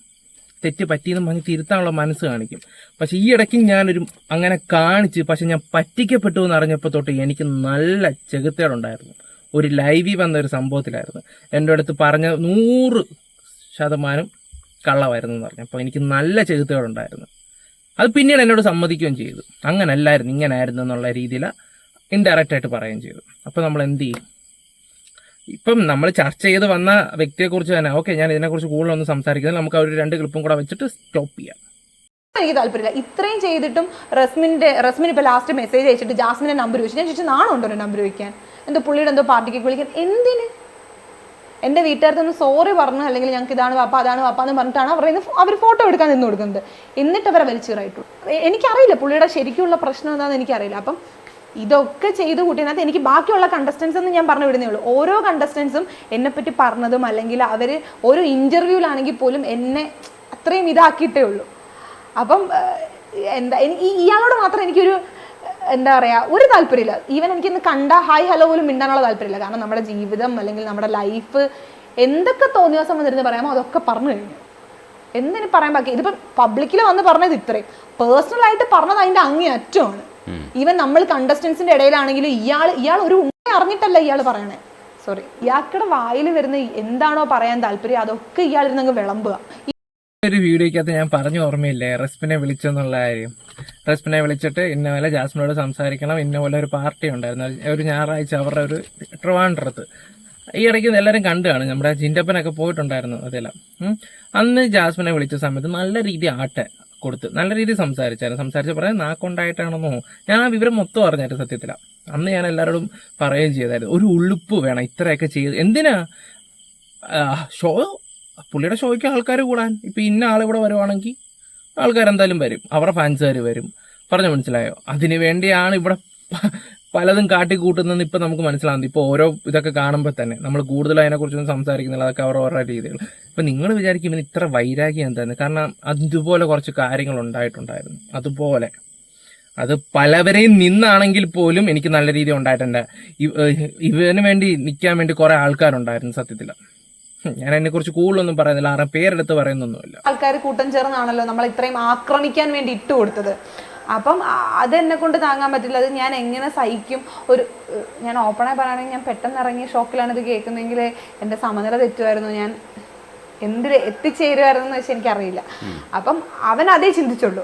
തെറ്റ് പറ്റിയെന്ന് പറഞ്ഞ് തിരുത്താനുള്ള മനസ്സ് കാണിക്കും. പക്ഷെ ഈ ഇടയ്ക്ക് ഞാനൊരു അങ്ങനെ കാണിച്ച് പക്ഷെ ഞാൻ പറ്റിക്കപ്പെട്ടു എന്ന് അറിഞ്ഞപ്പോൾ തൊട്ട് എനിക്ക് നല്ല ചെകുത്തേടുണ്ടായിരുന്നു. ഒരു ലൈവിൽ വന്ന ഒരു സംഭവത്തിലായിരുന്നു. എന്റെ അടുത്ത് പറഞ്ഞ നൂറ് ശതമാനം കള്ളമായിരുന്നു എന്ന് പറഞ്ഞു. അപ്പോൾ എനിക്ക് നല്ല ചെകുത്തുകളുണ്ടായിരുന്നു അത് പിന്നീട് എന്നോട് സമ്മതിക്കുകയും ചെയ്തു. അങ്ങനല്ലായിരുന്നു ഇങ്ങനായിരുന്നു എന്നുള്ള രീതിയിൽ ഇൻഡയറക്റ്റ് ആയിട്ട് പറയുകയും ചെയ്തു. അപ്പോൾ നമ്മൾ എന്ത് ചെയ്യും? ഇപ്പം നമ്മൾ ചർച്ച ചെയ്ത് വന്ന വ്യക്തിയെക്കുറിച്ച് തന്നെ ഓക്കെ ഞാൻ ഇതിനെക്കുറിച്ച് കൂടുതലൊന്നും സംസാരിക്കുന്നത് നമുക്ക് ആ രണ്ട് ക്ലിപ്പും കൂടെ വെച്ചിട്ട് സ്റ്റോപ്പ് ചെയ്യാം. എനിക്ക് താല്പര്യമില്ല. ഇത്രയും ചെയ്തിട്ടും റസ്മിന്റെ റസ്മിൻ ഇപ്പൊ ലാസ്റ്റ് മെസ്സേജ് അയച്ചിട്ട് ജാസ്മിന്റെ നമ്പർ ചോദിച്ചു. ഞാൻ ചോദിച്ചു നാളെ ഉണ്ടോ നമ്പർ ചോദിക്കാൻ? എന്തോ പുള്ളിയുടെ എന്തോ പാർട്ടിക്ക് വിളിക്കാൻ. എന്തിന്? എന്റെ വീട്ടുകാർക്കൊന്ന് സോറി പറഞ്ഞു. അല്ലെങ്കിൽ ഞങ്ങൾക്ക് ഇതാണ് വാപ്പ അതാണ് വാപ്പ എന്ന് പറഞ്ഞിട്ടാണ് അവർ അവർ ഫോട്ടോ എടുക്കാൻ നിന്ന് കൊടുക്കുന്നത്. എന്നിട്ട് അവരെ വലിച്ചീറായിട്ടു എനിക്കറിയില്ല പുള്ളിയുടെ ശരിക്കുള്ള പ്രശ്നം എന്താണെന്ന് എനിക്കറിയില്ല. അപ്പം ഇതൊക്കെ ചെയ്ത് കൂട്ടിയതിനകത്ത് എനിക്ക് ബാക്കിയുള്ള കണ്ടസ്റ്റൻസ് എന്ന് ഞാൻ പറഞ്ഞു വിടുന്നേ ഉള്ളൂ. ഓരോ കണ്ടസ്റ്റൻസും എന്നെപ്പറ്റി പറഞ്ഞതും അല്ലെങ്കിൽ അവർ ഓരോ ഇന്റർവ്യൂവിലാണെങ്കിൽ പോലും എന്നെ അത്രയും ഇതാക്കിയിട്ടേ ഉള്ളൂ. അപ്പം എന്താ ഇയാളോട് മാത്രം എനിക്കൊരു എന്താ പറയാ ഒരു താല്പര്യമില്ല. ഈവൻ എനിക്കിന്ന് കണ്ട ഹായ് ഹലോ പോലും മിണ്ടാനുള്ള താല്പര്യമില്ല. കാരണം നമ്മുടെ ജീവിതം അല്ലെങ്കിൽ നമ്മുടെ ലൈഫ് എന്തൊക്കെ തോന്നിയ വന്നിരുന്ന് പറയാമോ അതൊക്കെ പറഞ്ഞു കഴിഞ്ഞു. എന്തിനു പറയാൻ ബാക്കി? ഇതിപ്പം പബ്ലിക്കിൽ വന്ന് പറഞ്ഞത് ഇത്രയും. പേഴ്സണൽ ആയിട്ട് പറഞ്ഞത് അതിന്റെ അങ്ങേ അറ്റമാണ്. ഈവൻ നമ്മൾ കണ്ടസ്റ്റൻസിന്റെ ഇടയിലാണെങ്കിലും ഇയാൾ ഇയാൾ ഒരു ഉണ്ണി അറിഞ്ഞിട്ടല്ല ഇയാൾ പറയണേ. സോറി ഇയാൾക്കിടെ വായിൽ വരുന്ന എന്താണോ പറയാൻ താല്പര്യം അതൊക്കെ ഇയാൾ ഇരുന്നങ്ങ് വിളമ്പുക. ഒരു വീഡിയോക്കകത്ത് ഞാൻ പറഞ്ഞു ഓർമ്മയില്ലേ? റെസ്പിനെ വിളിച്ചെന്നുള്ള കാര്യം. റെസ്പിനെ വിളിച്ചിട്ട് ഇന്ന പോലെ ജാസ്മിനോട് സംസാരിക്കണം. ഇന്ന പോലെ ഒരു പാർട്ടി ഉണ്ടായിരുന്നു. ഒരു ഞായറാഴ്ച അവരുടെ ഒരു ട്രിവാൻഡ്രത്ത്. ഈ ഇടയ്ക്ക് എല്ലാവരും കണ്ടുകാണ് നമ്മുടെ ജിൻഡപ്പനൊക്കെ പോയിട്ടുണ്ടായിരുന്നു അതെല്ലാം. അന്ന് ജാസ്മിനെ വിളിച്ച സമയത്ത് നല്ല രീതി ആട്ടെ കൊടുത്ത് നല്ല രീതിയിൽ സംസാരിച്ചായിരുന്നു. സംസാരിച്ച് പറയാൻ നാക്കൊണ്ടായിട്ടാണെന്നോ? ഞാൻ ആ വിവരം മൊത്തം അറിഞ്ഞായിരുന്നു സത്യത്തിലാണ് അന്ന് ഞാൻ എല്ലാവരോടും പറയുകയും ചെയ്തായിരുന്നു. ഒരു ഉളുപ്പ് വേണം ഇത്രയൊക്കെ ചെയ്ത്. എന്തിനാ? ഷോ പുള്ളിയുടെ ഷോയ്ക്ക് ആൾക്കാർ കൂടാൻ. ഇപ്പം ഇന്ന ആളിവിടെ വരുവാണെങ്കിൽ ആൾക്കാർ എന്തായാലും വരും. അവരുടെ ഫാൻസുകാർ വരും. പറഞ്ഞു മനസ്സിലായോ? അതിനു വേണ്ടിയാണ് ഇവിടെ പലതും കാട്ടിക്കൂട്ടുന്നതെന്ന് ഇപ്പം നമുക്ക് മനസ്സിലാവുന്നത്. ഇപ്പോൾ ഓരോ ഇതൊക്കെ കാണുമ്പോൾ തന്നെ നമ്മൾ കൂടുതൽ അതിനെക്കുറിച്ചൊന്നും സംസാരിക്കുന്നില്ല. അതൊക്കെ അവരുടെ ഓരോ രീതികൾ. ഇപ്പം നിങ്ങൾ വിചാരിക്കും ഇവന് ഇത്ര വൈരാഗ്യം എന്തായിരുന്നു കാരണം അതുപോലെ കുറച്ച് കാര്യങ്ങൾ ഉണ്ടായിട്ടുണ്ടായിരുന്നു. അതുപോലെ. അത് പലവരെയും നിന്നാണെങ്കിൽ പോലും എനിക്ക് നല്ല രീതി ഉണ്ടായിട്ടുണ്ട്. ഇവ- ഇവന് വേണ്ടി നിൽക്കാൻ വേണ്ടി കുറെ ആൾക്കാരുണ്ടായിരുന്നു സത്യത്തിൽ ഞാൻ അതിനെ കുറിച്ച് കൂടുതലൊന്നും പറയുന്നില്ല. ആരും പേരെടുത്ത് പറയുന്നൊന്നുമില്ല. ആൾക്കാർ കൂട്ടം ചേർന്നാണല്ലോ നമ്മൾ ഇത്രയും ആക്രമിക്കാൻ വേണ്ടി ഇട്ട് കൊടുത്തത്. അപ്പം അതെന്നെ അത് എന്നെ കൊണ്ട് താങ്ങാൻ പറ്റില്ല. അത് ഞാൻ എങ്ങനെ സഹിക്കും? ഒരു ഞാൻ ഓപ്പണായി പറയുകയാണെങ്കിൽ ഞാൻ പെട്ടെന്ന് ഇറങ്ങിയ ഷോക്കിലാണ് ഇത് കേൾക്കുന്നതെങ്കിൽ എന്റെ സമനില തെറ്റുമായിരുന്നു. ഞാൻ എന്തിൽ എത്തിച്ചേരുമായിരുന്നു എന്ന് വെച്ചാൽ എനിക്കറിയില്ല. അപ്പം അവൻ അതേ ചിന്തിച്ചുള്ളൂ.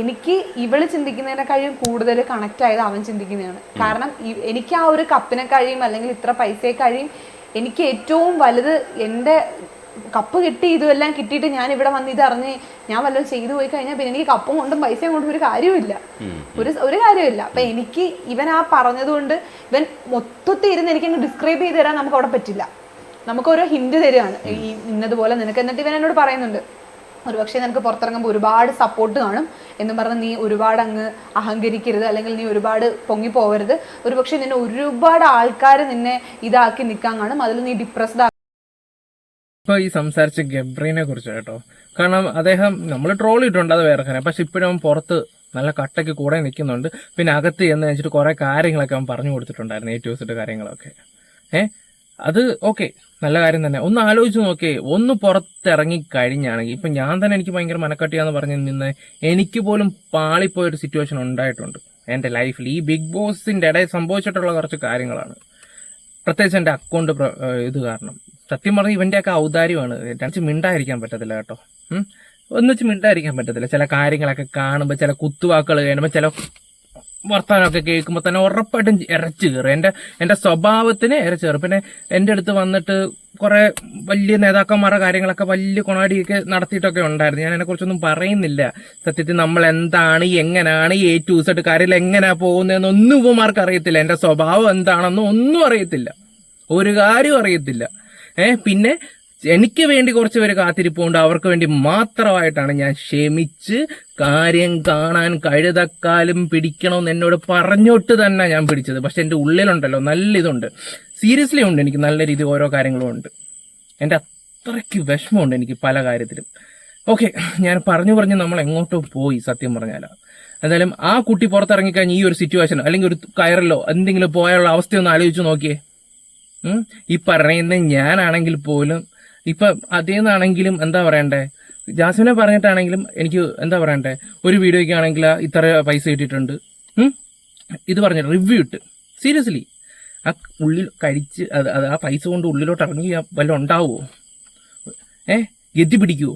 എനിക്ക് ഇവൾ ചിന്തിക്കുന്നതിനെ കഴിയും കൂടുതൽ കണക്റ്റ് ആയത് അവൻ ചിന്തിക്കുന്നതാണ്. കാരണം എനിക്ക് ആ ഒരു കപ്പിനെ കഴിയും അല്ലെങ്കിൽ ഇത്ര പൈസയെ കഴിയും എനിക്ക് ഏറ്റവും വലുത് എന്റെ കപ്പ് കിട്ടി ഇതുമെല്ലാം കിട്ടിയിട്ട് ഞാൻ ഇവിടെ വന്ന് ഇത് അറിഞ്ഞ് ഞാൻ വല്ലതും ചെയ്തു പോയി കഴിഞ്ഞാൽ പിന്നെ എനിക്ക് കപ്പും കൊണ്ടും പൈസയും കൊണ്ടും ഒരു കാര്യമില്ല ഒരു ഒരു കാര്യമില്ല അപ്പൊ എനിക്ക് ഇവൻ ആ പറഞ്ഞതുകൊണ്ട് ഇവൻ മൊത്തത്തിൽ ഇരുന്ന് എനിക്ക് അങ്ങ് ഡിസ്ക്രൈബ് ചെയ്ത് തരാൻ നമുക്ക് അവിടെ പറ്റില്ല. നമുക്ക് ഓരോ ഹിന്റ് തരുകയാണ് ഈ ഇന്നതുപോലെ നിനക്ക്. എന്നിട്ട് ഇവൻ എന്നോട് പറയുന്നുണ്ട് ഒരുപക്ഷെ നിനക്ക് പുറത്തിറങ്ങുമ്പോൾ ഒരുപാട് സപ്പോർട്ട് കാണും എന്നും പറഞ്ഞ് നീ ഒരുപാട് അങ്ങ് അഹങ്കരിക്കരുത് അല്ലെങ്കിൽ നീ ഒരുപാട് പൊങ്ങി പോകരുത് ഒരുപക്ഷെ നിന്നെ ഒരുപാട് ആൾക്കാർ നിന്നെ ഇതാക്കി നിൽക്കാൻ കാണും. അതിൽ നീ ഡിപ്രസ്ഡ് ഇപ്പൊ ഈ സംസാരിച്ച ഗബ്രീനെ കുറിച്ച് കേട്ടോ. കാരണം അദ്ദേഹം നമ്മൾ ട്രോൾ ഇട്ടുണ്ട് അത് വേറെ കാര്യം. പക്ഷെ ഇപ്പോഴും പുറത്ത് നല്ല കട്ടയ്ക്ക് കൂടെ നിൽക്കുന്നുണ്ട്. പിന്നെ അകത്ത് എന്ന് വെച്ചിട്ട് കുറെ കാര്യങ്ങളൊക്കെ അവൻ പറഞ്ഞു കൊടുത്തിട്ടുണ്ടായിരുന്നു ഏറ്റവും കാര്യങ്ങളൊക്കെ. ഏഹ് അത് ഓക്കെ നല്ല കാര്യം തന്നെ. ഒന്ന് ആലോചിച്ച് നോക്കിയേ ഒന്ന് പുറത്തിറങ്ങി കഴിഞ്ഞാണെങ്കിൽ ഇപ്പൊ ഞാൻ തന്നെ എനിക്ക് ഭയങ്കര മനക്കട്ടിയാന്ന് പറഞ്ഞ് നിന്ന് എനിക്ക് പോലും പാളിപ്പോയ ഒരു സിറ്റുവേഷൻ ഉണ്ടായിട്ടുണ്ട്. എന്റെ ലൈഫിൽ ഈ ബിഗ് ബോസിന്റെ ഇടയിൽ സംഭവിച്ചിട്ടുള്ള കുറച്ച് കാര്യങ്ങളാണ്. പ്രത്യേകിച്ച് എന്റെ അക്കൗണ്ട് ഇത് കാരണം. സത്യം പറഞ്ഞാൽ ഇവന്റെ ഒക്കെ ഔദാര്യമാണ്. രണ്ടു മിണ്ടായിരിക്കാൻ പറ്റത്തില്ല കേട്ടോ. ഒന്നിച്ച് മിണ്ടായിരിക്കാൻ പറ്റത്തില്ല. ചില കാര്യങ്ങളൊക്കെ കാണുമ്പോൾ ചില കുത്തുവാക്കുകൾ കഴിയുമ്പോൾ ചില വർത്തമാനമൊക്കെ കേൾക്കുമ്പോൾ തന്നെ ഉറപ്പായിട്ടും ഇരച്ചു കയറും. എന്റെ എന്റെ സ്വഭാവത്തിന് ഇരച്ചു കയറും. പിന്നെ എന്റെ അടുത്ത് വന്നിട്ട് കുറെ വലിയ നേതാക്കന്മാരുടെ കാര്യങ്ങളൊക്കെ വലിയ കൊണാടിയൊക്കെ നടത്തിയിട്ടൊക്കെ ഉണ്ടായിരുന്നു. ഞാൻ അതിനെക്കുറിച്ചൊന്നും പറയുന്നില്ല. സത്യത്തിൽ നമ്മൾ എന്താണ് എങ്ങനെയാണ് എ ടു സെറ്റ് കാര്യത്തിൽ എങ്ങനെയാണ് പോകുന്നതെന്ന് ഒന്നും ഇവമാർക്ക് അറിയത്തില്ല. എന്റെ സ്വഭാവം എന്താണെന്ന് ഒന്നും അറിയത്തില്ല. ഒരു കാര്യവും അറിയത്തില്ല. ഏഹ് പിന്നെ എനിക്ക് വേണ്ടി കുറച്ച് പേര് കാത്തിരിപ്പുണ്ട്. അവർക്ക് വേണ്ടി മാത്രമായിട്ടാണ് ഞാൻ ക്ഷമിച്ച് കാര്യം കാണാൻ കഴുതക്കാലും പിടിക്കണമെന്ന് എന്നോട് പറഞ്ഞോട്ട് തന്നെ ഞാൻ പിടിച്ചത്. പക്ഷെ എന്റെ ഉള്ളിലുണ്ടല്ലോ നല്ല ഇതുണ്ട് സീരിയസ്ലി ഉണ്ട് എനിക്ക് നല്ല രീതി ഓരോ കാര്യങ്ങളും ഉണ്ട്. എന്റെ അത്രയ്ക്ക് വിഷമമുണ്ട് എനിക്ക് പല കാര്യത്തിലും. ഓക്കെ ഞാൻ പറഞ്ഞു പറഞ്ഞ് നമ്മൾ എങ്ങോട്ടോ പോയി സത്യം പറഞ്ഞാൽ എന്തായാലും ആ കുട്ടി പുറത്തിറങ്ങിക്കഴിഞ്ഞ് ഈ ഒരു സിറ്റുവേഷൻ അല്ലെങ്കിൽ ഒരു കയറിലോ എന്തെങ്കിലും പോയുള്ള അവസ്ഥയൊന്ന് ആലോചിച്ച് നോക്കിയേ. ഈ പറയുന്ന ഞാനാണെങ്കിൽ പോലും ഇപ്പൊ അതേന്നാണെങ്കിലും എന്താ പറയണ്ടേ? ജാസ്മിനെ പറഞ്ഞിട്ടാണെങ്കിലും എനിക്ക് എന്താ പറയണ്ടേ? ഒരു വീഡിയോയ്ക്ക് ആണെങ്കിൽ ഇത്ര പൈസ കിട്ടിയിട്ടുണ്ട്. ഇത് പറഞ്ഞിട്ട് റിവ്യൂ ഇട്ട്. സീരിയസ്ലി ആ ഉള്ളിൽ കഴിച്ച് അത് ആ പൈസ കൊണ്ട് ഉള്ളിലോട്ട് ഇറങ്ങി വല്ല ഉണ്ടാവുമോ ഏ? ഗതി പിടിക്കുവോ?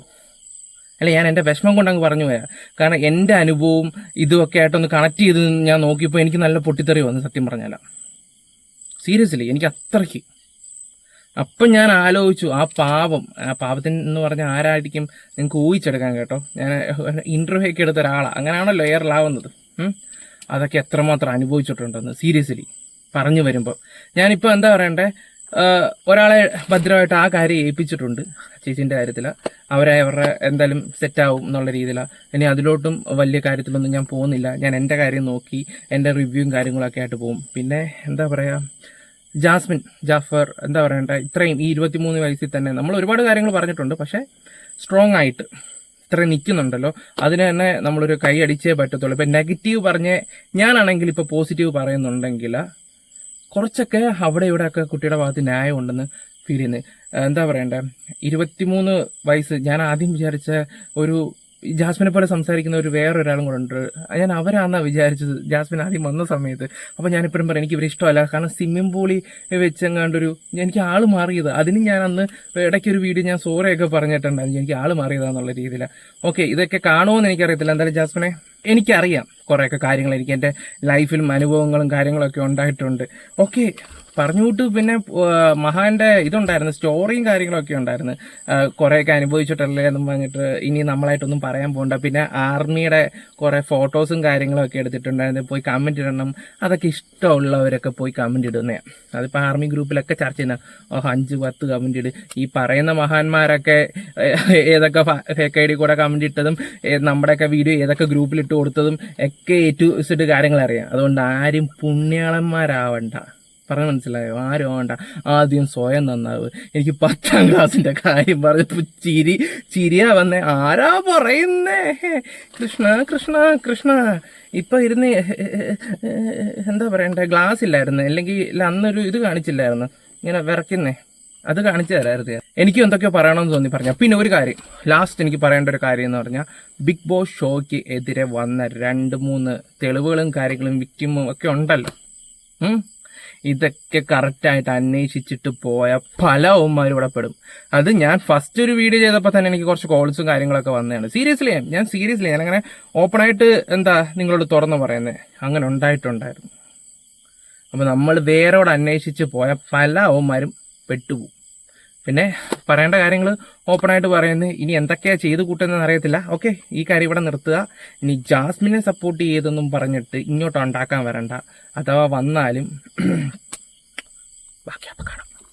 അല്ല ഞാൻ എന്റെ വിഷമം കൊണ്ട് അങ്ങ് പറഞ്ഞു പോയാ. കാരണം എന്റെ അനുഭവവും ഇതുമൊക്കെ ആയിട്ടൊന്ന് കണക്ട് ചെയ്ത് ഞാൻ നോക്കിയപ്പോൾ എനിക്ക് നല്ല പൊട്ടിത്തെറി വന്നു സത്യം പറഞ്ഞാലാണ് സീരിയസ്ലി എനിക്ക് അത്രയ്ക്ക്. അപ്പം ഞാൻ ആലോചിച്ചു ആ പാവം ആ പാവത്തിന് എന്ന് പറഞ്ഞാൽ ആരായിരിക്കും നിങ്ങൾക്ക് ഊഹിച്ചെടുക്കാൻ കേട്ടോ? ഞാൻ ഇന്റർവ്യൂ ഒക്കെ എടുത്ത ഒരാളാണ് അങ്ങനെയാണല്ലോ എയറിലാവുന്നത്. അതൊക്കെ എത്രമാത്രം അനുഭവിച്ചിട്ടുണ്ടെന്ന് സീരിയസ്ലി പറഞ്ഞു വരുമ്പോൾ ഞാനിപ്പോൾ എന്താ പറയണ്ടേ? ഒരാളെ ഭദ്രമായിട്ട് ആ കാര്യം ഏൽപ്പിച്ചിട്ടുണ്ട് ചേച്ചീന്റെ കാര്യത്തിൽ അവരെ അവരുടെ എന്തായാലും സെറ്റാവും എന്നുള്ള രീതിയിലാണ് ഇനി അതിലോട്ടും വലിയ കാര്യത്തിലൊന്നും ഞാൻ പോകുന്നില്ല. ഞാൻ എന്റെ കാര്യം നോക്കി എന്റെ റിവ്യൂവും കാര്യങ്ങളൊക്കെ ആയിട്ട് പോകും. പിന്നെ എന്താ പറയുക ജാസ്മിൻ ജാഫർ എന്താ പറയണ്ട ഇത്രയും ഈ ഇരുപത്തിമൂന്ന് വയസ്സിൽ തന്നെ നമ്മൾ ഒരുപാട് കാര്യങ്ങൾ പറഞ്ഞിട്ടുണ്ട് പക്ഷേ സ്ട്രോങ് ആയിട്ട് ഇത്ര നിൽക്കുന്നുണ്ടല്ലോ. അതിന് തന്നെ നമ്മളൊരു കൈ അടിച്ചേ പറ്റത്തുള്ളൂ. ഇപ്പം നെഗറ്റീവ് പറഞ്ഞ് ഞാനാണെങ്കിൽ ഇപ്പോൾ പോസിറ്റീവ് പറയുന്നുണ്ടെങ്കിൽ കുറച്ചൊക്കെ അവിടെ ഇവിടെയൊക്കെ കുട്ടിയുടെ ഭാഗത്ത് ന്യായം ഉണ്ടെന്ന് ഫീൽ ചെയ്യുന്നത് എന്താ പറയണ്ടേ ഇരുപത്തിമൂന്ന് വയസ്സ് ഞാൻ ആദ്യം വിചാരിച്ച ഒരു ജാസ്മിനെ പോലെ സംസാരിക്കുന്ന ഒരു വേറൊരാളും കൂടെ ഉണ്ട്. ഞാൻ അവരാണെന്നാണ് വിചാരിച്ചത്. ജാസ്മിൻ ആദ്യം വന്ന സമയത്ത്. അപ്പോൾ ഞാനിപ്പോഴും പറയാം എനിക്ക് ഇവരെ ഇഷ്ടമല്ല. കാരണം സ്വിമ്മിംഗ് പൂളി വെച്ചെങ്ങാണ്ടൊരു എനിക്ക് ആൾ മാറിയത്. അതിന് ഞാൻ അന്ന് ഇടയ്ക്കൊരു വീഡിയോ ഞാൻ സോറയൊക്കെ പറഞ്ഞിട്ടുണ്ടായിരുന്നു. എനിക്ക് ആൾ മാറിയതാന്നുള്ള രീതിയിൽ ഓക്കെ ഇതൊക്കെ കാണുമോയെന്ന് എനിക്കറിയത്തില്ല. എന്തായാലും ജാസ്മിനെ എനിക്കറിയാം. കുറേയൊക്കെ കാര്യങ്ങൾ എനിക്ക് എന്റെ ലൈഫിലും അനുഭവങ്ങളും കാര്യങ്ങളൊക്കെ ഉണ്ടായിട്ടുണ്ട്. ഓക്കെ പറഞ്ഞു വിട്ട് പിന്നെ മഹാന്റെ ഇതുണ്ടായിരുന്നു സ്റ്റോറിയും കാര്യങ്ങളൊക്കെ ഉണ്ടായിരുന്നു. കുറെയൊക്കെ അനുഭവിച്ചിട്ടല്ലേ എന്നും പറഞ്ഞിട്ട് ഇനി നമ്മളായിട്ടൊന്നും പറയാൻ പോകണ്ട പിന്നെ ആർമിയുടെ കുറേ ഫോട്ടോസും കാര്യങ്ങളൊക്കെ എടുത്തിട്ടുണ്ടായിരുന്നു. പോയി കമന്റ് ഇടണം. അതൊക്കെ ഇഷ്ടമുള്ളവരൊക്കെ പോയി കമന്റ് ഇടുന്നേ. അതിപ്പോൾ ആർമി ഗ്രൂപ്പിലൊക്കെ ചർച്ച ചെയ്യുന്ന ഓ അഞ്ച് പത്ത് കമന്റ് ഇട്. ഈ പറയുന്ന മഹാന്മാരൊക്കെ ഏതൊക്കെ ഫേക്ക് ഐ ഡി കൂടെ കമന്റ് ഇട്ടതും നമ്മുടെയൊക്കെ വീഡിയോ ഏതൊക്കെ ഗ്രൂപ്പിൽ ഇട്ട് കൊടുത്തതും ഒക്കെ ഏറ്റു കാര്യങ്ങൾ അറിയാം അതുകൊണ്ട് ആരും പുണ്യാളന്മാരാവണ്ട. പറഞ്ഞ മനസ്സിലായോ? ആരും ആവണ്ട. ആദ്യം സ്വയം നന്നാവ്. എനിക്ക് പത്താം ക്ലാസ്സിന്റെ കാര്യം പറഞ്ഞപ്പോ ചിരി ചിരിയാ വന്നേ. ആരാ പറയുന്നേ? കൃഷ്ണ കൃഷ്ണ കൃഷ്ണ. ഇപ്പൊ ഇരുന്ന് എന്താ പറയണ്ടേ? ഗ്ലാസ് ഇല്ലായിരുന്നു. അല്ലെങ്കിൽ അന്നൊരു ഇത് കാണിച്ചില്ലായിരുന്നു. ഇങ്ങനെ വിറയ്ക്കുന്നേ. അത് കാണിച്ചു തരായിരുന്നു ഞാൻ. എനിക്കും എന്തൊക്കെയോ പറയണമെന്ന് തോന്നി പറഞ്ഞു. പിന്നെ ഒരു കാര്യം. ലാസ്റ്റ് എനിക്ക് പറയേണ്ട ഒരു കാര്യം എന്ന് പറഞ്ഞാൽ ബിഗ് ബോസ് ഷോയ്ക്ക് എതിരെ വന്ന രണ്ട് മൂന്ന് തെളിവുകളും കാര്യങ്ങളും വിക്റ്റിമും ഒക്കെ ഉണ്ടല്ലോ. ഇതൊക്കെ കറക്റ്റായിട്ട് അന്വേഷിച്ചിട്ട് പോയ പല അവന്മാരും ഇവിടെ പെടും. അത് ഞാൻ ഫസ്റ്റ് ഒരു വീഡിയോ ചെയ്തപ്പോൾ തന്നെ എനിക്ക് കുറച്ച് കോൾസും കാര്യങ്ങളൊക്കെ വന്നതാണ്. സീരിയസ്ലി ഞാൻ സീരിയസ്ലി അങ്ങനെ ഓപ്പണായിട്ട് എന്താ നിങ്ങളോട് തുറന്നു പറയുന്നത് അങ്ങനെ ഉണ്ടായിട്ടുണ്ടായിരുന്നു. അപ്പോൾ നമ്മൾ വേറോട് അന്വേഷിച്ച് പോയ പല അവന്മാരും പെട്ടുപോകും. പിന്നെ പറയേണ്ട കാര്യങ്ങൾ ഓപ്പണായിട്ട് പറയുന്നത് ഇനി എന്തൊക്കെയാ ചെയ്ത് കൂട്ടുന്നതെന്ന് അറിയത്തില്ല. ഓക്കെ ഈ കാര്യം ഇവിടെ നിർത്തുക. ഇനി ജാസ്മിനെ സപ്പോർട്ട് ചെയ്തെന്നും പറഞ്ഞിട്ട് ഇങ്ങോട്ട് ഉണ്ടാക്കാൻ വരണ്ട. അഥവാ വന്നാലും <clears throat> ബാക്കി അപ്പം കാണാം